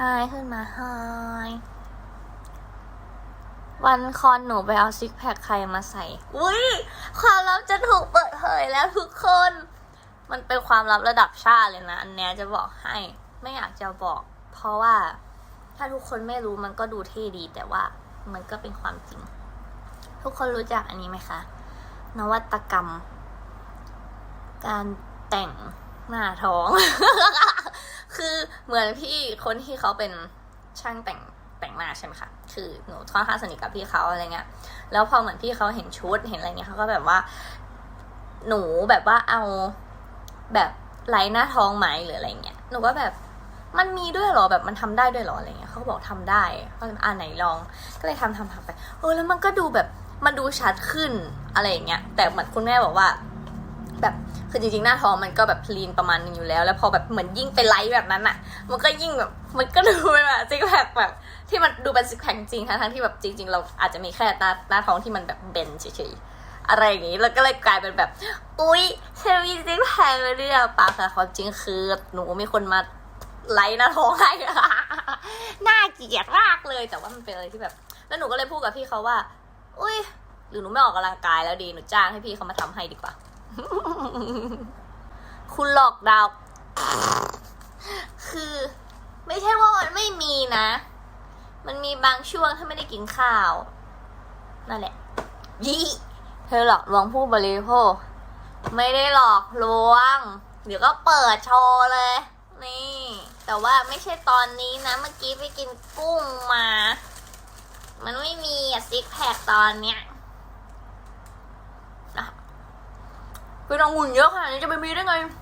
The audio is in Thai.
หายขึ้นมาหายวันคอนหนูไปเอาซิกแพคใครมาใส่ อุ้ยความลับจะถูกเปิดเผยแล้วทุกคน มันเป็นความลับระดับชาติเลยนะ อันเนี้ยจะบอกให้ ไม่อยากจะบอก เพราะว่า ถ้าทุกคนไม่รู้มันก็ดูเท่ดี แต่ว่ามันก็เป็นความจริง ทุกคนรู้จักอันนี้ไหมคะ นวัตกรรม การแต่งหน้าท้อง เหมือนพี่คนที่เขาเป็นช่างแต่งแต่งหน้าใช่ไหมคะ คือหนูค่อนข้างสนิทกับพี่เขาอะไรเงี้ย แล้วพอเหมือนพี่เขาเห็นชุดเห็นอะไรเงี้ยเขาก็แบบว่า หนูแบบว่าเอาแบบไลท์หน้าท้องไหมหรืออะไรเงี้ย หนูก็แบบมันมีด้วยเหรอแบบมันทำได้ด้วยเหรออะไรเงี้ยเขาบอกทำได้เขาเลยอ่าไหนลอง ก็เลยทำทำทำไป เออแล้วมันก็ดูแบบมันดูชัดขึ้นอะไรอย่างเงี้ย แต่เหมือนคุณแม่บอกว่า แบบคือจริงๆหน้าท้องมันก็แบบพลีนประมาณนึงอยู่แล้ว แล้วพอแบบเหมือนยิ่งไปไลท์แบบนั้นอะมันก็ยิ่งแบบมันก็ดูเป็นแบบซิกแพคแบบที่มันดูเป็นซิกแพคจริงทั้งที่แบบจริง ๆ เราอาจจะมีแค่หน้าหน้าท้องที่มันแบบเบนเฉยๆอะไรอย่างงี้แล้วก็เลยกลายเป็นแบบ อุ๊ยฉันมีซิกแพคเลยเนี่ยปากค่ะความจริงคือหนูมีคนมาไลท์หน้าท้องให้น่าเกลียดมากเลยแต่ว่ามันเป็นอะไรที่แบบ แล้วหนูก็เลยพูดกับพี่เขาว่า อุ้ยหรือหนูไม่ออกกำลังกายแล้วดีหนูจ้างให้พี่เขามาทำให้ดีกว่า คุณหลอกดาว คือ ไม่ใช่ว่ามันไม่มีนะ มันมีบางช่วงถ้าไม่ได้กินข้าว นั่นแหละยี่เธอหลอกลวงผู้บริโภค ไม่ได้หลอกลวง เดี๋ยวก็เปิดโชว์เลย นี่ แต่ว่าไม่ใช่ตอนนี้นะ เมื่อกี้ไปกินกุ้งมา มันไม่มีอะซิกแพคตอนเนี้ย นะคือน้องหุ่นเ